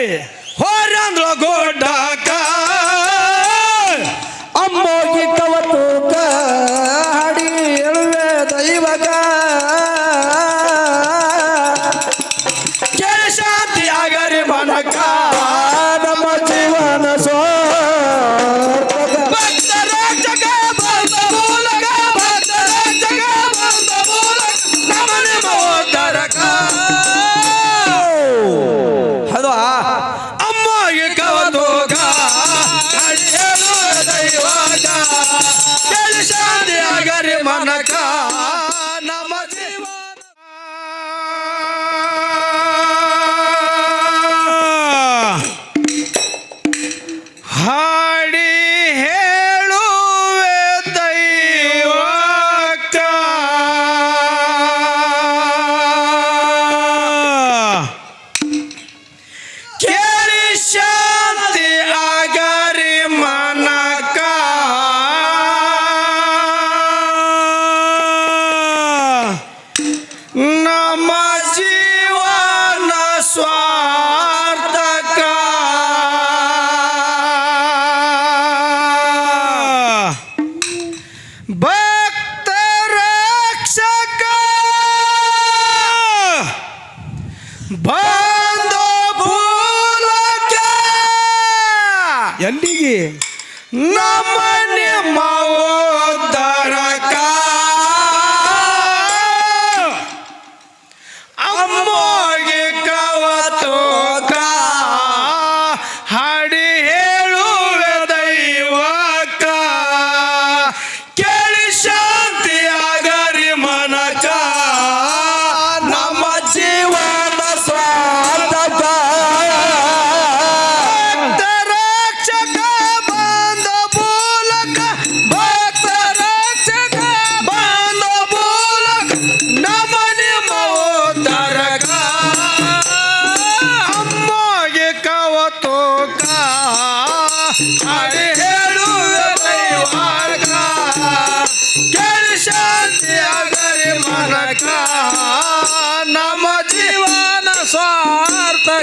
Hey!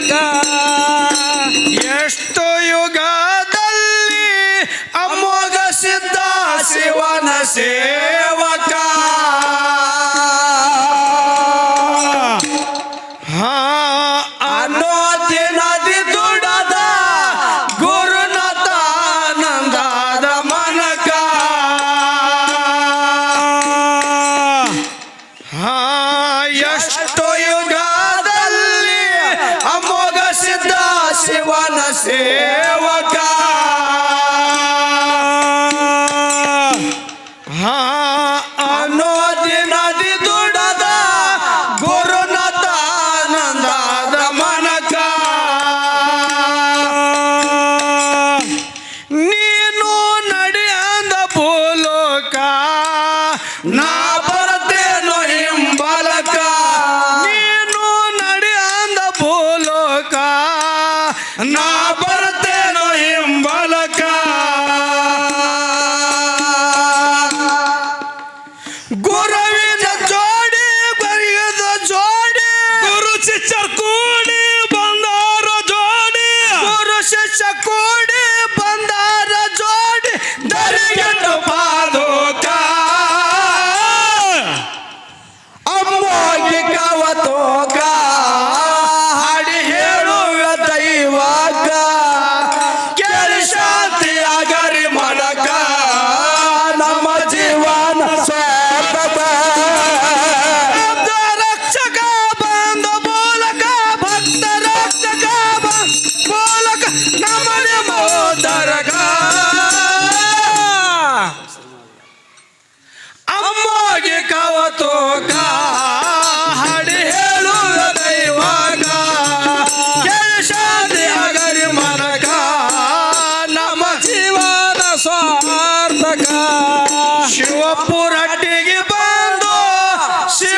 ತನಕ ಎಷ್ಟು ಯುಗದಲ್ಲಿ ಅಮೋಘ ಸಿದ್ಧ ಶಿವನ ಸೇ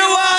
you are.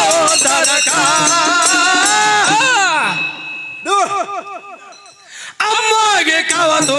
ಸಹೋದರಕ ಅಮ್ಮಗೆ ಕಾವತೋ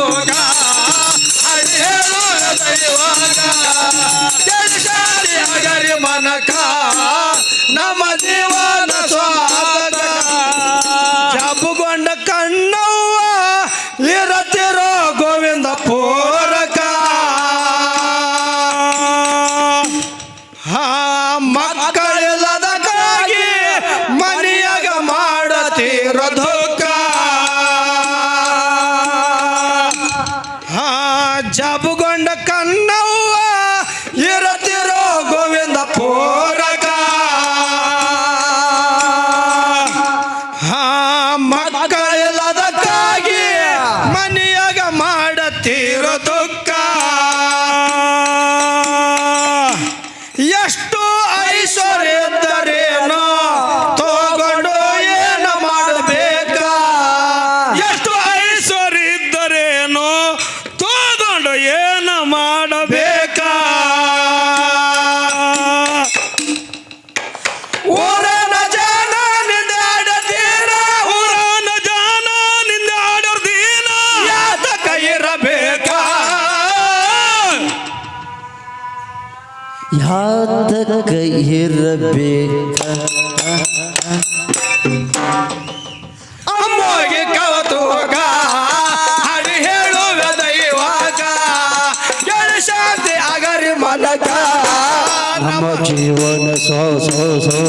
ಒಳಗ ಇರಬೇಕ ಅಮ್ಮೋಗಿ ಕವತುವಾಗ ಹರಿ ಹೇಳುವ ದೈವಾಗ ಶಾಂತಿ ಆಗರಿ ಮನಕ ಜೀವನ ಸೋ ಸೋ ಸೋ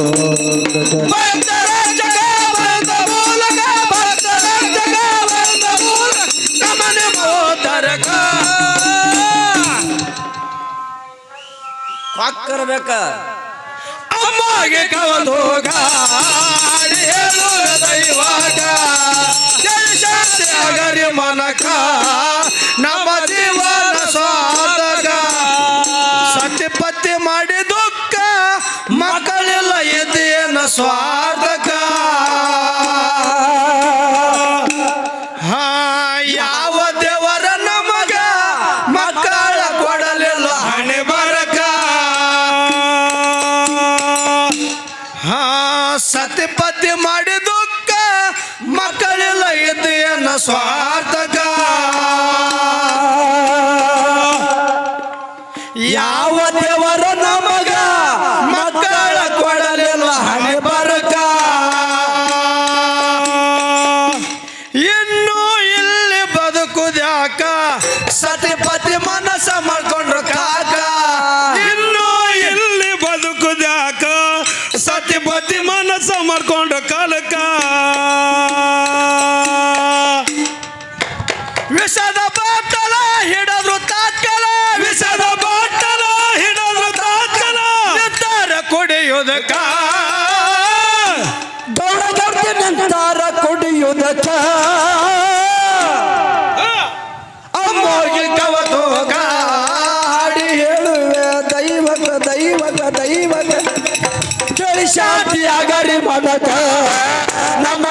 ತರಬೇಕ ಅಮ್ಮಗೆ ಕವಲು ಹೋಗ ಕುಡಿಯುವುದಕ್ಕ ದೌಡಗಟ್ಟಿ ನಂತರ ಕುಡಿಯುವುದಕ್ಕ ಅಮ್ಮೋಗಿ ಕವತು ಗಾಡಿ ಹೇಳುವೆ ದೈವಕ ದೈವಕ ದೈವಕ. ಕೇಳಿ ಶಾಂತಿಯ ಗರಿ ಮದಕ ನಮ್ಮ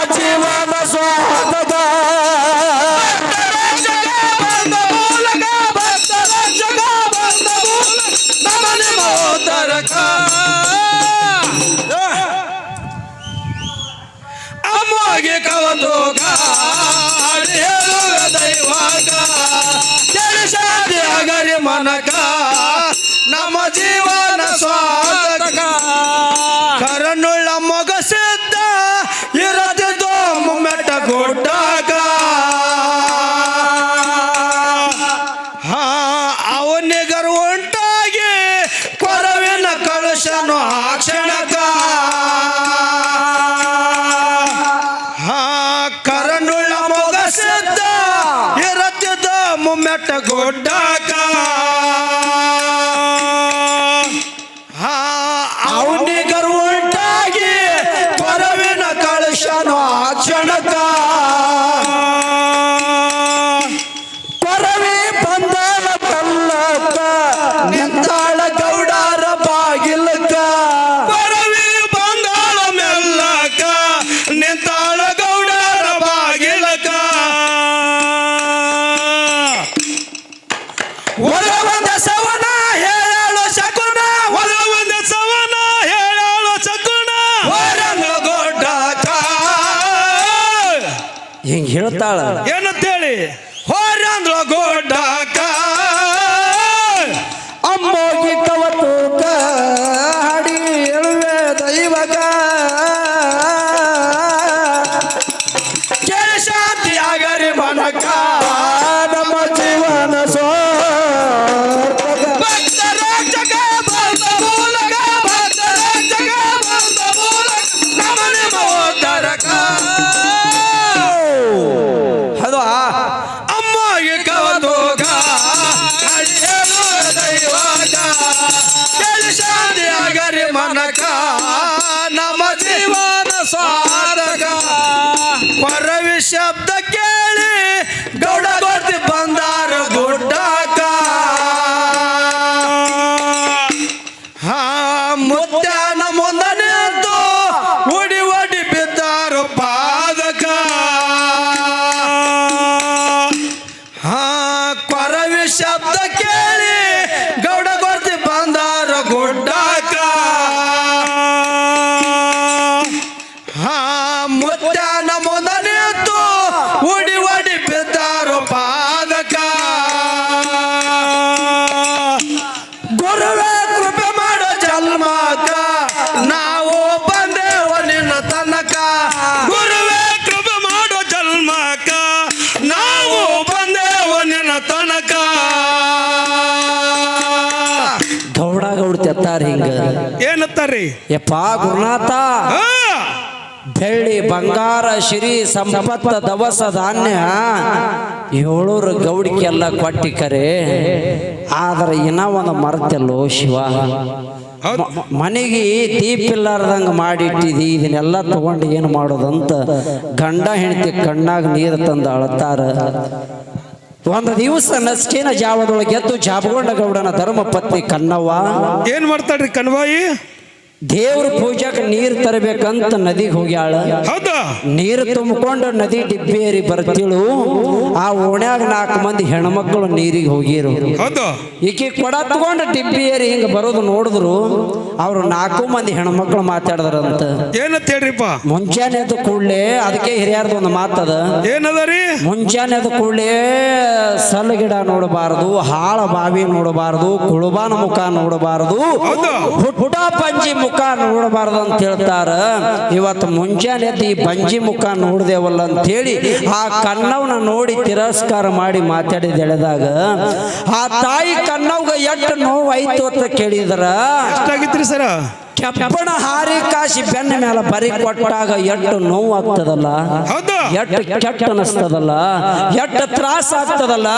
ಸಾಗರಿ ಮನಕ, ನಮ್ಮ ಜೀವನ ಸ್ವಾಗತಕ ಕರನುಳ್ಳ ಮಗ ಮೊಗಸಿದ್ದ ಇರದಿದ್ದೋ ಮುಮ್ಮೆಟ್ಟ ಕೊಟ್ಟಾಗ. ಹಾ, ಅವನಿಗರು ಉಂಟಾಗಿ ಕೊರವಿನ ಕಳುಷನು ಆಕ್ಷ ಹೇಳ್ತಾಳ. ಏನಂತೇಳಿ? ತೆತ್ತಾರ ಹಿಂಗ ಏನತ್ತಾರಿ ಯಪ್ಪ ಗುರುನಾಥ ಬೆಳ್ಳಿ ಬಂಗಾರ ಶ್ರೀ ಸಂಪತ್ತ ದವಸ ಧಾನ್ಯ ಏಳೂರು ಗೌಡಿಕೆಲ್ಲ ಕೊಟ್ಟಿ ಕರೆ. ಆದ್ರೆ ಇನ್ನ ಒಂದು ಮರ್ತಲ್ಲೋ ಶಿವ. ಮನೆಗೆ ದೀಪಿಲ್ಲಾರ್ದಂಗ ಮಾಡಿಟ್ಟಿದಿ ಇದನ್ನೆಲ್ಲ ತಗೊಂಡು ಏನು ಮಾಡೋದಂತ ಗಂಡ ಹೆಂಡತಿ ಕಣ್ಣಾಗ ನೀರು ತಂದು ಅಳತಾರ. ಒಂದು ದಿವಸ ನಸ್ಕಿನ ಜಾವದೊಳಗೆ ಎದ್ದು ಜಾಬಗೊಂಡ ಗೌಡನ ಧರ್ಮ ಪತ್ನಿ ಕನ್ನವ್ವ ಏನ್ ಮಾಡ್ತಾಳ್ರಿ ಕನ್ವಾಯಿ ದೇವ್ರ ಪೂಜಾಕ್ ನೀರ್ ತರಬೇಕಂತ ನದಿಗೆ ಹೋಗ್ಯಾಳ. ನೀರು ತುಂಬಿಕೊಂಡು ನದಿ ಡಿಬ್ಬೇರಿ ಬರ್ತಿಳು ಆ ಓಣ್ಯಾಗ ನಾಲ್ಕು ಮಂದಿ ಹೆಣ್ಮಕ್ಳು ನೀರಿಗೆ ಹೋಗಿರು. ಈಕಿ ಕೊಡ ತಗೊಂಡು ಡಿಬ್ಬೇರಿ ಹಿಂಗ ಬರೋದು ನೋಡಿದ್ರು ಅವ್ರು ನಾಲ್ಕು ಮಂದಿ ಹೆಣ್ಮಕ್ಳು ಮಾತಾಡದ್ರಂತ. ಏನಂತ ಹೇಳ್ರಿಪ್ಪ? ಮುಂಜಾನೆ ಅದು ಕೂಡ್ಲೆ ಅದಕ್ಕೆ ಹಿರಿಯರ್ದು ಒಂದು ಮಾತದ. ಏನದರಿ ಮುಂಜಾನೆ ಅದು ಕೂಡ್ಲೆ ಸಲ್ ಗಿಡ ನೋಡಬಾರದು ಹಾಳ ಬಾವಿ ನೋಡಬಾರದು ಕುಳುಬಾನ ಮುಖ ನೋಡಬಾರದು. ಹುಟ್ಟ ಪಂಜಿ ಮುಖ ನೋಡಬಾರ್ದು ಅಂತ ಹೇಳ್ತಾರ. ಇವತ್ತು ಮುಂಜಾನೆ ಎದ್ದು ಈ ಬಂಜಿ ಮುಖ ನೋಡಿದೆವಲ್ಲ ಅಂತ ಹೇಳಿ ಆ ಕನ್ನವನ ನೋಡಿ ತಿರಸ್ಕಾರ ಮಾಡಿ ಮಾತಾಡಿದ ಎಳೆದಾಗ, ಆ ತಾಯಿ ಕನ್ನವ್ಗ ಎಷ್ಟು ನೋವು ಆಯ್ತು ಅಂತ ಕೇಳಿದ್ರ? ಸರ? ಕೆಪ್ಪಣ ಹಾರಿ ಕಾಶಿ ಬೆನ್ನ ಮೇಲೆ ಬರಿ ಕೊಟ್ಟಾಗ ಎಷ್ಟು ನೋವು ಆಗ್ತದಲ್ಲ ಎಷ್ಟು ಕೆಟ್ಟ ಅನಿಸ್ತದಲ್ಲ ಎಷ್ಟು ತ್ರಾಸ ಆಗ್ತದಲ್ಲ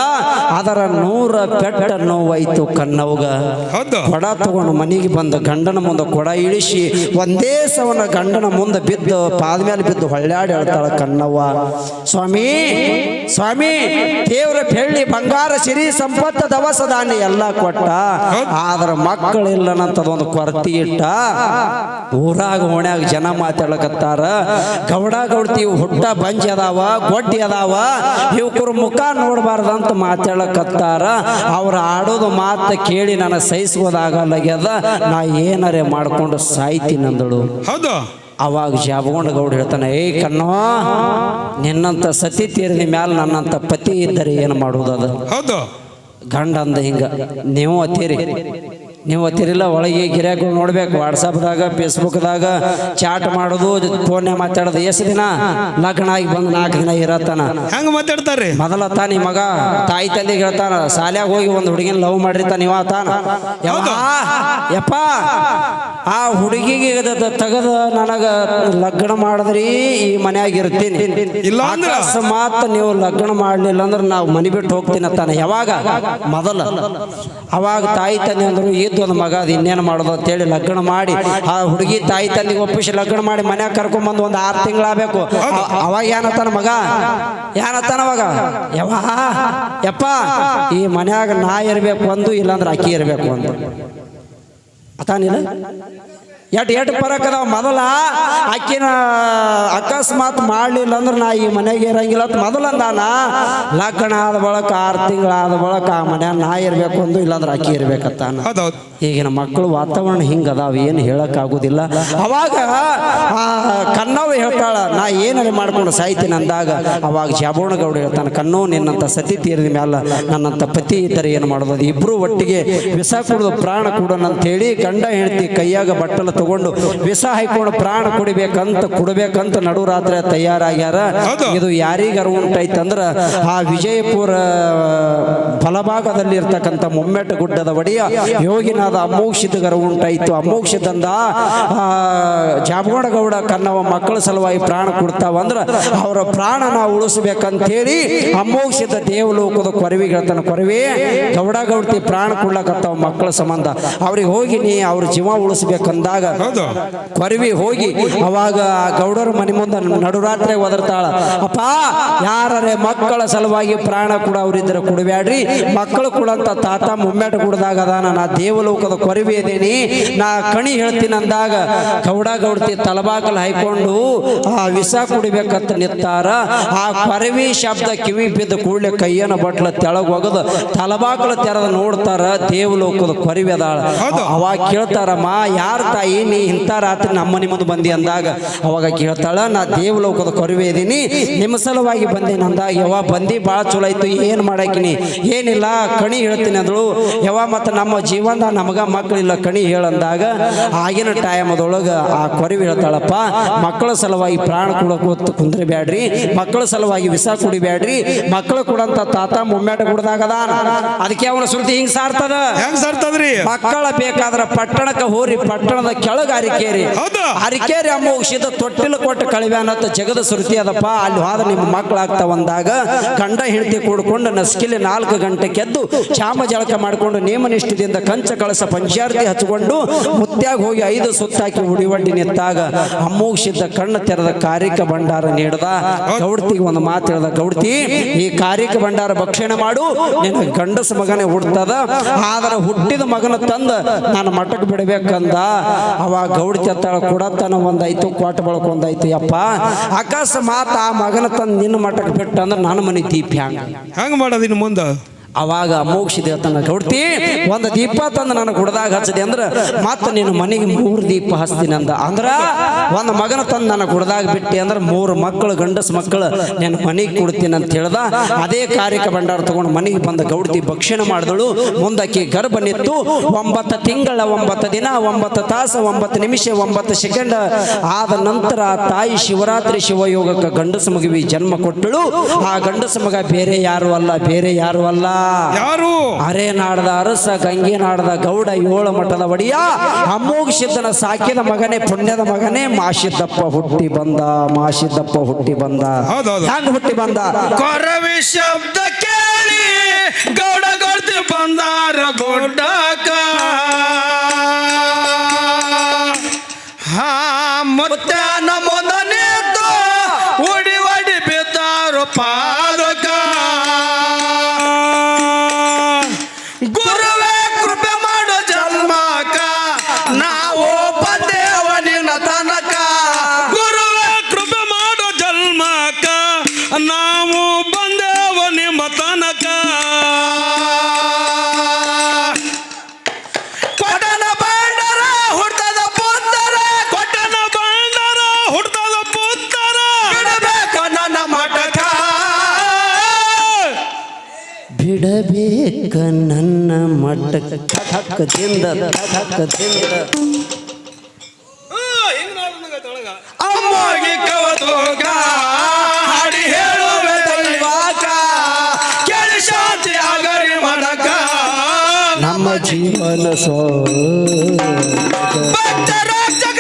ಅದರ ನೂರ ಪೆಟ್ಟ ನೋವಾಯ್ತು ಕಣ್ಣವ್ಗ. ಕೊಡ ತಗೊಂಡು ಮನೆಗೆ ಬಂದು ಗಂಡನ ಮುಂದೆ ಕೊಡ ಇಳಿಸಿ ಒಂದೇ ಸವನ ಗಂಡನ ಮುಂದೆ ಬಿದ್ದು ಪಾದ ಮೇಲೆ ಬಿದ್ದು ಹೊಳ್ಳಾಡಿ ಹೇಳ್ತಾಳ ಕಣ್ಣವ್ವ. ಸ್ವಾಮಿ ಸ್ವಾಮಿ ದೇವ್ರ ಬೆಳ್ಳಿ ಬಂಗಾರ ಸಿರಿ ಸಂಪತ್ತ ದವಸ ಧಾನ್ಯ ಎಲ್ಲ ಕೊಟ್ಟ. ಆದ್ರ ಮಕ್ಕಳಿಲ್ಲನಂತದೊಂದು ಕೊರತಿ ಇಟ್ಟ. ಊರಾಗ ಓಣ್ಯಾಗ ಜನ ಮಾತಾಡಕತ್ತಾರ ಗೌಡ ಗೌಡ್ತಿ ಹುಟ್ಟ ಬಂಜಿ ಅದಾವ ಗೊಡ್ಡಿ ಅದಾವ ಇವಕರು ಮುಖ ನೋಡಬಾರ್ದಂತ ಮಾತಾಡಕತ್ತಾರ ಅವ್ರು ಆಡೋದು ಮಾತು ಕೇಳಿ ನನ್ನ ಸಹಿಸೋದಾಗಲ್ಲಾಗ್ಯದ ನಾ ಏನರೇ ಮಾಡ್ಕೊಂಡು ಸಾಯ್ತೀನಿ ಅಂದಳು ಹೌದು. ಅವಾಗ ಜಾಬಗೊಂಡ ಗೌಡ ಹೇಳ್ತಾನೆ ಏ ಕಣ್ಣೋ ನಿನ್ನಂತ ಸತಿ ತೀರಿನ ಮ್ಯಾಲ ನನ್ನಂತ ಪತಿ ಇದ್ದರೆ ಏನು ಮಾಡೋದದು? ಹೌದು. ಗಂಡ ಅಂದ ಹಿಂಗ ನೀವು ಅತ್ತೀರಿ ನೀವು ತಿರಿಲ್ಲ ಒಳಗೆ ಗಿರಾಕಿಗಳು ನೋಡ್ಬೇಕು. ವಾಟ್ಸಪ್ದಾಗ ಫೇಸ್ಬುಕ್ದಾಗ ಚಾಟ್ ಮಾಡೋದು ಫೋನ್ಯಾಗ ಮಾತಾಡೋದು. ಎಷ್ಟು ದಿನ ಲಗ್ನ ಆಗಿ ಬಂದು ನಾಲ್ಕು ದಿನ ಇರತ್ತಾನ? ಹೆಂಗ್ ಮಾತಾಡ್ತಾರೆ ಮೊದಲ ತಾನಿ ಮಗ ತಾಯಿ ತಂದೆಗೆ ಹೇಳ್ತಾನ ಶಾಲ್ಯಾಗ ಹೋಗಿ ಒಂದು ಹುಡುಗಿನ ಲವ್ ಮಾಡಿರ್ತಾನ ಇವ ತಾನ? ಯಪ್ಪ ಆ ಹುಡುಗಿಗೆ ತಗದ ನನಗ ಲಗ್ನ ಮಾಡಿದ್ರಿ ಈ ಮನ್ಯಾಗ ಇರ್ತೀನಿ? ಅಕಸ್ಮಾತ್ ನೀವು ಲಗ್ನ ಮಾಡ್ಲಿಲ್ಲ ಅಂದ್ರೆ ನಾವು ಮನಿ ಬಿಟ್ಟು ಹೋಗ್ತೀನಿ ತಾನೆ ಯಾವಾಗ? ಮೊದಲ. ಅವಾಗ ತಾಯಿ ತಂದೆ ಅಂದ್ರು ಇದ್ದು ಒಂದು ಮಗ ಅದು ಇನ್ನೇನು ಮಾಡೋದು ಅಂತೇಳಿ ಲಗ್ನ ಮಾಡಿ, ಆ ಹುಡುಗಿ ತಾಯಿ ತಂದಿಗೆ ಒಪ್ಪಿಸಿ ಲಗ್ನ ಮಾಡಿ ಮನ್ಯಾಗ ಕರ್ಕೊಂಬಂದು ಒಂದು ಆರು ತಿಂಗಳಾಗಬೇಕು ಅವಾಗ ಏನತ್ತಾನ ಮಗ? ಏನತ್ತಾನ ಅವಾಗ ಯವ್ವ, ಯಪ್ಪ, ಈ ಮನ್ಯಾಗ ನಾ ಇರಬೇಕು ಒಂದು ಇಲ್ಲಾಂದ್ರೆ ಅಕ್ಕಿ ಇರಬೇಕು ಒಂದು ಅತಾನಿಲ್ಲ ಎಟ್ ಎಟ್ ಬರಕದಾವ ಮೊದಲ ಆಕಿನ ಅಕಸ್ಮಾತ್ ಮಾಡಲಿಲ್ಲ ಅಂದ್ರೆ ನಾ ಈ ಮನೆಗೆ ಇರಂಗಿಲ್ಲ ಅಂತ ಮೊದಲ ಅಂದಾನ. ಲಗ್ನ ಆದ ಬಳಕ ಆರು ತಿಂಗಳಾದ ಬಳಕ ಆ ಮನೆ ನಾ ಇರ್ಬೇಕು ಅಂದು ಇಲ್ಲಾಂದ್ರೆ ಅಕ್ಕಿ ಇರ್ಬೇಕತ್ತಾನ. ಈಗಿನ ಮಕ್ಕಳು ವಾತಾವರಣ ಹಿಂಗ ಅದಾವ ಏನು ಹೇಳಕ್ಕಾಗೋದಿಲ್ಲ. ಅವಾಗ ಆ ಕನ್ನವ ಹೇಳ್ತಾಳ ನಾ ಏನಾರ ಮಾಡ್ಕೊಂಡು ಸಾಯ್ತೀನಿ ಅಂದಾಗ ಅವಾಗ ಜಾಬೋಣ ಗೌಡ ಹೇಳ್ತಾನೆ ಕಣ್ಣು ನಿನ್ನಂತ ಸತಿ ತೀರಿದ ಮ್ಯಾಲ ನನ್ನಂತ ಪತಿ ಇತರ ಏನು ಮಾಡೋದು? ಇಬ್ಬರು ಇಬ್ರು ಒಟ್ಟಿಗೆ ವಿಷ ಕುಡಿದು ಪ್ರಾಣ ಕೊಡೋಣ ಅಂತ ಹೇಳಿ ಗಂಡ ಹೆಂಡತಿ ಕೈಯಾಗ ಬಟ್ಟಲು ತಗೊಂಡು ವಿಷ ಹಾಕೊಂಡು ಪ್ರಾಣ ಕುಡಿಬೇಕಂತ ಕುಡಬೇಕಂತ ನಡು ರಾತ್ರಿ ತಯಾರಾಗ್ಯಾರ ಇದು ಯಾರಿಗಾರ ಉಂಟಾಯ್ತಂದ್ರ ಆ ವಿಜಯಪುರ ಫಲಭಾಗದಲ್ಲಿ ಇರ್ತಕ್ಕಂಥ ಮುಮ್ಮೆಟ್ಟ ಗುಡ್ಡದ ಒಡೆಯ ಯೋಗಿನಾದ ಅಮೋಕ್ಷಿತಗರ ಉಂಟಾಯ್ತು. ಅಮೋಕ್ಷಿತಂದ ಆ, ಜಾಮಗೌಡ ಕನ್ನವ ಮಕ್ಕಳ ಸಲುವಾಗಿ ಪ್ರಾಣ ಕೊಡ್ತಾವ ಅಂದ್ರ ಅವರ ಪ್ರಾಣ ನಾವು ಉಳಿಸ್ಬೇಕಂತೇಳಿ ಅಮೋಕ್ಷಿತ ದೇವಲೋಕದ ಕೊರವಿಗೆ ಹೇಳ್ತಾನ ಕೊರವಿ ಗೌಡ ಗೌಡತಿ ಪ್ರಾಣ ಕೊಡ್ಲಕತ್ತಾವ ಮಕ್ಕಳ ಸಂಬಂಧ. ಅವ್ರಿಗೆ ಹೋಗಿ ನೀ ಅವ್ರ ಜೀವ ಉಳಿಸ್ಬೇಕಂದಾಗ ಹೌದು. ಕೊರವಿ ಹೋಗಿ ಅವಾಗ ಗೌಡರ ಮನೆ ಮುಂದೆ ನಡುರಾತ್ರಿ ಒದರ್ತಾಳ. ಅಪ್ಪ ಯಾರೇ ಮಕ್ಕಳ ಸಲುವಾಗಿ ಪ್ರಾಣ ಕೂಡ ಅವರಿದ್ರೆ ಕೊಡಬ್ಯಾಡ್ರಿ. ಮಕ್ಕಳು ಕೊಡಂತ ತಾತ ಮುಮ್ಮೆಟ ಕುಡ್ದಾಗ ಅದಾನ ನಾ ದೇವಲೋಕದ ಕೊರವಿ ಇದ್ದೀನಿ ನಾ ಕಣಿ ಹೇಳ್ತೀನಿ ಅಂದಾಗ ಗೌಡ ಗೌಡತಿ ತಲಬಾಕಲ್ ಹಾಯ್ಕೊಂಡು ಆ ವಿಷ ಕುಡಿಬೇಕಂತ ನಿತ್ತಾರ. ಆ ಕೊರವಿ ಶಬ್ದ ಕಿವಿ ಬಿದ್ದ ಕೂಡಲೇ ಕೈಯನ ಬಟ್ಲ ತೆಳಗೆ ಒಗದು ತಲಬಾಕಲ ತೆರೆದ ನೋಡ್ತಾರ ದೇವಲೋಕದ ಕೊರವಿ ಅದಾಳ. ಅವಾಗ ಕೇಳ್ತಾರಮ್ಮ ಯಾರ ತಾಯಿ ನೀ ಇಂಥ ರಾತ್ರಿ ನಮ್ಮ ನಿಮ್ಮದು ಬಂದಿ ಅಂದಾಗ ಅವಾಗ ಕೇಳ್ತಾಳ ನಾ ದೇವಲೋಕದ ಕೊರವೆ ಇದ್ದೀನಿ ನಿಮ್ಮ ಸಲುವಾಗಿ ಬಂದೇನೆ ಅಂದಾಗ ಯಾವ ಬಂದಿ ಭಾಳ ಚಲೋ ಆಯ್ತು ಏನು ಮಾಡಾಕಿನಿ? ಏನಿಲ್ಲ ಕಣಿ ಹೇಳ್ತೀನಿ ಅಂದಳು. ಯಾವ ಮತ್ತು ನಮ್ಮ ಜೀವನದ ನಮಗ ಮಕ್ಕಳಿಲ್ಲ ಕಣಿ ಹೇಳಂದಾಗ ಆಗಿನ ಟೈಮ್ ಅದೊಳಗೆ ಆ ಕೊರವಿ ಹೇಳ್ತಾಳಪ್ಪ ಮಕ್ಕಳ ಸಲುವಾಗಿ ಪ್ರಾಣ ಕೊಡೋಕೆ ಕುಂದ್ರೆ ಬ್ಯಾಡ್ರಿ ಮಕ್ಕಳ ಸಲುವಾಗಿ ವಿಷ ಕುಡಿಬ್ಯಾಡ್ರಿ ಮಕ್ಕಳು ಕೊಡಂತ ತಾತ ಮುಮ್ಮ್ಯಾಟ ಕುಡ್ದಾಗ ಅದಕ್ಕೆ ಅವನ ಸುದ್ದಿ ಹಿಂಗ್ ಸಾರ್ತದ? ಹೆಂಗ್ ಸಾರ್ತದ್ರಿ? ಮಕ್ಕಳ ಬೇಕಾದ್ರ ಪಟ್ಟಣಕ್ಕೆ ಹೋರಿ ಪಟ್ಟಣದ ಕೆಳಗ ಅರಿಕೇರಿ ಹೌದು. ಅಮ್ಮ ತೊಟ್ಟಿಲು ಕೊಟ್ಟು ಕಳಿವ್ಯಾನತ್ತ ಜಗದ ಸುರುತಿ ಅದಪ್ಪ. ಅಲ್ಲಿ ಹೋದ ನಿಮ್ಮ ಮಕ್ಕಳಾಗ್ತಾವ ಅಂದಾಗ ಗಂಡ ಹೆಂಡತಿ ಕೂಡ್ಕೊಂಡು ನಸ್ಕಿಲಿ ನಾಲ್ಕು ಗಂಟೆ ಕೆದ್ದು ಚಾಮ ಜಳಕ ಮಾಡಿಕೊಂಡು ನೇಮನಿಷ್ಠದಿಂದ ಕಂಚ ಕಳಸ ಪಂಚಾರ್ತಿ ಹಚ್ಕೊಂಡು ಮುತ್ಯಾಗ ಹೋಗಿ ಐದು ಸುತ್ತಾಕಿ ಉಡಿವಡ್ಡಿ ನಿಂತಾಗ ಅಮೋಕ್ಷಿತ ಕಣ್ಣು ತೆರೆದ ಕಾರ್ಯಕ ಭಂಡಾರ ನೀಡದ. ಗೌಡ್ತಿಗೆ ಒಂದು ಮಾತು ಹೇಳ್ದ ಗೌಡ್ತಿ ಈ ಕಾರ್ಯಕ ಭಂಡಾರ ಭಕ್ಷಣೆ ಮಾಡು. ನಿನ್ನ ಗಂಡಸ ಮಗನೇ ಹುಡ್ತದ. ಆದ್ರೆ ಹುಟ್ಟಿದ ಮಗನ ತಂದ ನಾನು ಮಠಕ್ಕೆ ಬಿಡಬೇಕಂದ. ಅವಾಗ ಗೌಡ ಚತ್ತಾಳ ಕೊಡತನ ಒಂದಾಯ್ತು ಕೋಟ ಬಳಕ ಒಂದಾಯ್ತು, ಯಪ್ಪ. ಅಕಸ್ಮಾತ್ ಆ ಮಗನ ತಂದು ನಿನ್ನ ಮಠಕ್ಕೆ ಬಿಟ್ಟ ಅಂದ್ರೆ ನನ್ನ ಮನೆ ದೀಪ ಹ್ಯಾಂಗ? ಮಾಡೋದು ಮುಂದ. ಅವಾಗ ಅಮೋಕ್ಷ ದೇವತನ ಕೊಡ್ತಿ. ಒಂದು ದೀಪ ತಂದು ನನಗೆ ಕುಡ್ದಾಗ ಹಚ್ಚದೆ ಅಂದ್ರೆ ಮತ್ತೆ ನೀನು ಮನೆಗೆ ಮೂರು ದೀಪ ಹಚ್ತೀನಿ ಅಂದ. ಅಂದ್ರ ಒಂದು ಮಗನ ತಂದು ನಾನು ಕುಡ್ದಾಗ ಬಿಟ್ಟಿ ಅಂದ್ರೆ ಮೂರು ಮಕ್ಕಳು ಗಂಡಸ ಮಕ್ಕಳು ನೀನು ಮನೆಗೆ ಕೊಡ್ತೀನಿ ಅಂತ ಹೇಳ್ದ. ಅದೇ ಕಾರ್ಯಕ ಭಂಡಾರ ತಗೊಂಡು ಮನೆಗೆ ಬಂದ ಗೌಡ್ತಿ ಭಕ್ಷಣ ಮಾಡಿದಳು. ಮುಂದಕ್ಕೆ ಗರ್ಭ ನಿತ್ತು ಒಂಬತ್ತು ತಿಂಗಳ, ಒಂಬತ್ತು ದಿನ, ಒಂಬತ್ತು ತಾಸು, ಒಂಬತ್ತು ನಿಮಿಷ, ಒಂಬತ್ತು ಸೆಕೆಂಡ್ ಆದ ನಂತರ ತಾಯಿ ಶಿವರಾತ್ರಿ ಶಿವಯೋಗಕ್ಕೆ ಗಂಡಸ ಮಗುವಿ ಜನ್ಮ ಕೊಟ್ಟಳು. ಆ ಗಂಡಸ ಮಗ ಬೇರೆ ಯಾರು ಅಲ್ಲ, ಬೇರೆ ಯಾರು ಅಲ್ಲ. ಯಾರು? ಅರೆ ನಾಡದ ಅರಸ ಗಂಗೆ ನಾಡದ ಗೌಡ ಏಳು ಮಠದ ಒಡಿಯ ಅಮೋಘ ಸಾಕಿದ ಮಗನೇ ಪುಣ್ಯದ ಮಗನೇ ಮಾಶಿದ್ದಪ್ಪ ಹುಟ್ಟಿ ಬಂದ ಮಾಶಿದ್ದಪ್ಪ ಹುಟ್ಟಿ ಬಂದ. ಹ್ಯಾಂಗ ಹುಟ್ಟಿ ಬಂದ? ಕೊರವಿ ಶಬ್ದ ಕೇಳಿ ಗೌಡ ಗೌಡ ಬಂದಾರ ಬಿಡಬೇಕ ನನ್ನ ಮಠ ಥಕ್ಕ ತಿಂದ ಥಕ್ಕ ತಿಂದ ಅಮ್ಮಗೆ ಕವತೋಗ ಹಾಡಿ ಹೇಳುವೆ ದೈವಾಕ ಕೇಳಿ ಶಾಂತಿ ಆಗರಿ ಮನಕ ನಮ್ಮ ಜೀವನ ಸೋ ಭಕ್ತರ ಜಗ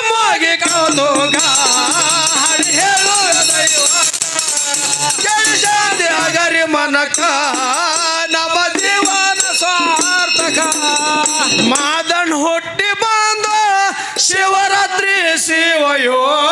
ಕವತೋಗ ಹಾಡಿ ಹೇಳುವೆ ದೈವಾಕ ಕೇಳಿ ಶಾಂತಿ ಅಗರಿ ಮನಕ ನಮ್ಮ ಜೀವನ ಸಾರ್ಥಕ. ಮಾದನ್ ಹುಟ್ಟಿ ಬಂದ ಶಿವರಾತ್ರಿ ಶಿವಯೋಗಕ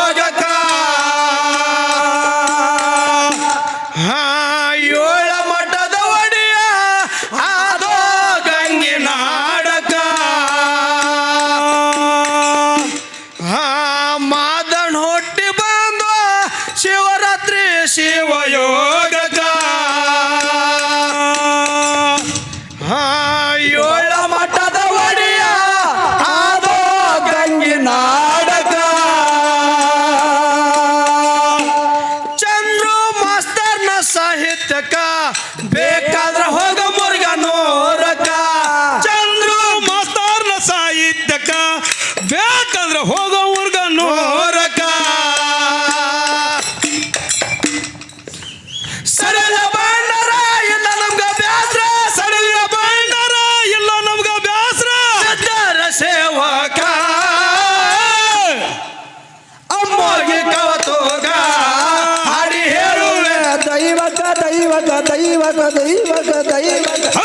ದೈವಕ ದೈವಕ ದೈವಕ.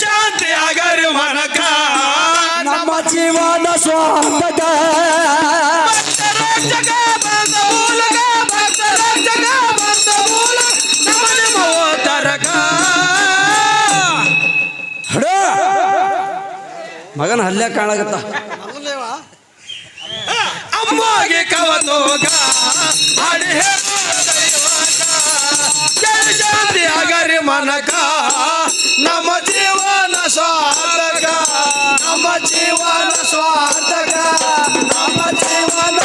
ಶಾಂತಿ ಆಗರಿ ಮನಕ ನಮ್ಮ ಜೀವನ ಸ್ವಾಗತ ಮಗನ ಹಲ್ಲೆ ಕಾಣಾಗತ್ತ ಅಮ್ಮಗೆ ಕವತೋಗ. ದೈವಕ ಜಲ್ದಿ ಮನಕ ನಮ್ಮ ಜೀವನ ಸ್ವಾರ್ಥಕ ನಮ್ಮ ಜೀವನ ಸ್ವಾರ್ಥಕ ನಮ್ಮ ಜೀವನ